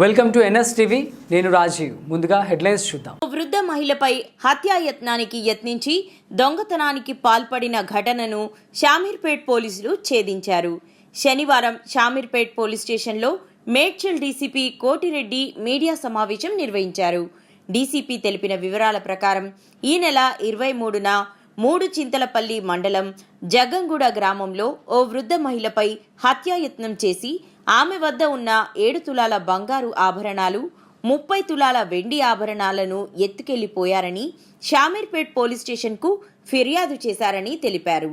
Welcome to NS TV. నేను రాజీవ్. ముందుగా headlines చూద్దాం. వృద్ధ మహిళపై హత్యాయత్నానికి యత్నించి దొంగతనానికి పాల్పడిన ఘటనను షామీర్పేట్ పోలీసులు ఛేదించారు. శనివారం షామీర్పేట్ పోలీస్ స్టేషన్లో మేడ్చల్ డీసీపీ కోటిరెడ్డి మీడియా సమావేశం నిర్వహించారు. డీసీపీ తెలిపిన వివరాల ప్రకారం ఈ నెల ఇరవై మూడున మూడు చింతలపల్లి మండలం జగంగూడ గ్రామంలో ఓ వృద్ధ మహిళపై హత్యాయత్నం చేసి ఆమె వద్ద ఉన్న ఏడు తులాల బంగారు ఆభరణాలు ముప్పై తులాల వెండి ఆభరణాలను ఎత్తుకెళ్ళిపోయారని షామీర్పేట్ పోలీస్ స్టేషన్కు ఫిర్యాదు చేశారని తెలిపారు.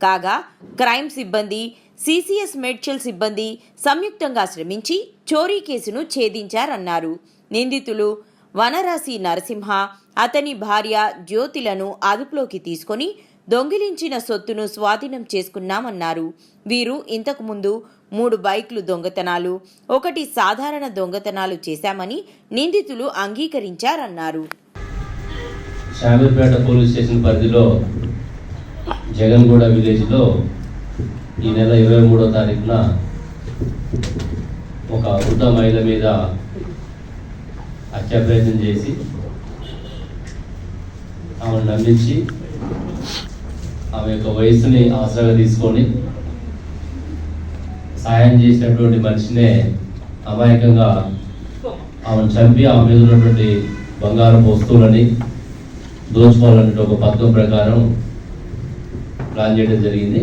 కాగా క్రైమ్ సిబ్బంది సిసిఎస్ మేడ్చల్ సిబ్బంది సంయుక్తంగా శ్రమించి చోరీ కేసును ఛేదించారన్నారు. నిందితులు వనరాశి నరసింహ అతని భార్య జ్యోతిలను అదుపులోకి తీసుకొని దొంగిలించిన సొత్తును స్వాధీనం చేసుకున్నామన్నారు. వీరు ఇంతకుముందు మూడు బైక్లు దొంగతనాలు ఒకటి సాధారణ దొంగతనాలు చేశామని నిందితులు అంగీకరించారన్నారు. శామీర్పేట పోలీస్ స్టేషన్ పరిధిలో జగన్గూడ విలేజ్లో ఈ నెల ఇరవై మూడో తారీఖున ఒక వృద్ధ మహిళ మీద హత్యాప్రయత్నం చేసి ఆమెను నమ్మించి ఆమె యొక్క వయసుని ఆసరాగా తీసుకొని సాయం చేసినటువంటి మనిషినే అమాయకంగా ఆమెను చంపి ఆమె మీద ఉన్నటువంటి బంగారం వస్తువులని దోచుకోవాలనే ఒక పథకం ప్రకారం ప్లాన్ చేయడం జరిగింది.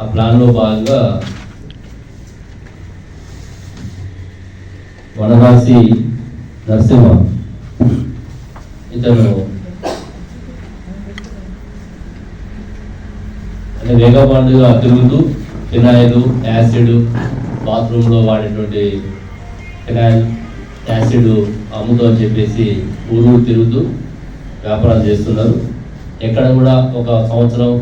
ఆ ప్లాన్లో భాగంగా వనవాసి నరసింహ ఇతను అంటే వేగపాండుగా తిరుగుతూ ఫినాయిల్ యాసిడ్ బాత్రూంలో వాడేటువంటి ఫినాయిల్ యాసిడ్ అమ్ముతూ అని చెప్పేసి ఊరు ఊరు తిరుగుతూ వ్యాపారాలు చేస్తున్నారు. ఎక్కడ కూడా ఒక సంవత్సరం